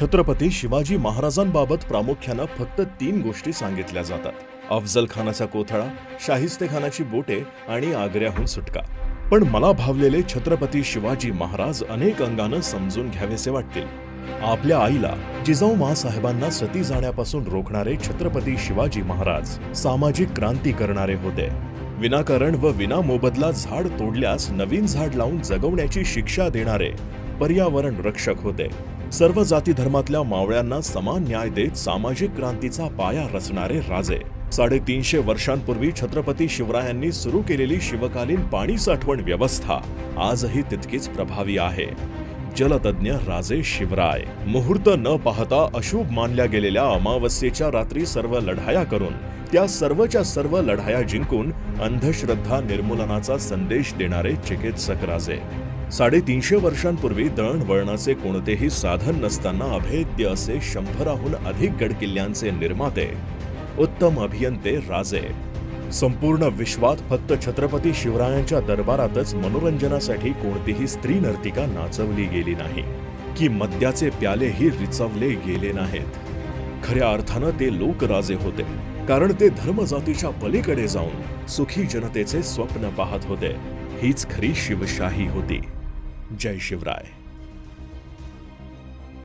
छत्रपती शिवाजी महाराजांबाबत प्रामुख्यानं फक्त तीन गोष्टी सांगितल्या जातात. अफजल खानाचा कोथळा शाहिस्ते खानाची बोटे आणि आग्र्याहून सुटका. पण मला भावलेले छत्रपती शिवाजी महाराज अनेक अंगानं समजून घ्यावेसे वाटतील. आपल्या आईला जिजाऊ मासाहेबांना सती जाण्यापासून रोखणारे छत्रपती शिवाजी महाराज सामाजिक क्रांती करणारे होते. विनाकारण व विना मोबदला झाड तोडल्यास नवीन झाड लावून जगवण्याची शिक्षा देणारे पर्यावरण रक्षक होते. सर्व जाती धर्मातल्या मावळ्यांना समान न्याय देत सामाजिक क्रांतीचा पाया रचणारे राजे. साडेतीनशे वर्षांपूर्वी छत्रपती शिवरायांनी सुरू केलेली शिवकालीन पाणी साठवण व्यवस्था आजही तितकीच प्रभावी आहे. जलतज्ञ राजे शिवराय. मुहूर्त न पाहता अशुभ मानल्या गेलेल्या अमावस्येच्या रात्री सर्व लढाया करून त्या सर्वच्या सर्व लढाया जिंकून अंधश्रद्धा निर्मूलनाचा संदेश देणारे चिकित्सक राजे. साडेतीनशे वर्षांपूर्वी दळणवळणाचे कोणतेही साधन नसताना अभेद्य असे शंभराहून अधिक गडकिल्ल्यांचे निर्माते उत्तम अभियंते राजे. संपूर्ण विश्वात फक्त छत्रपती शिवरायांच्या दरबारातच मनोरंजनासाठी कोणतीही स्त्री नर्तिका नाचवली गेली नाही की मद्याचे प्यालेही रिचवले गेले नाहीत. खऱ्या अर्थानं ते लोकराजे होते कारण ते धर्मजातीच्या पलीकडे जाऊन सुखी जनतेचे स्वप्न पाहत होते. हीच खरी शिवशाही होती. जय शिवराय.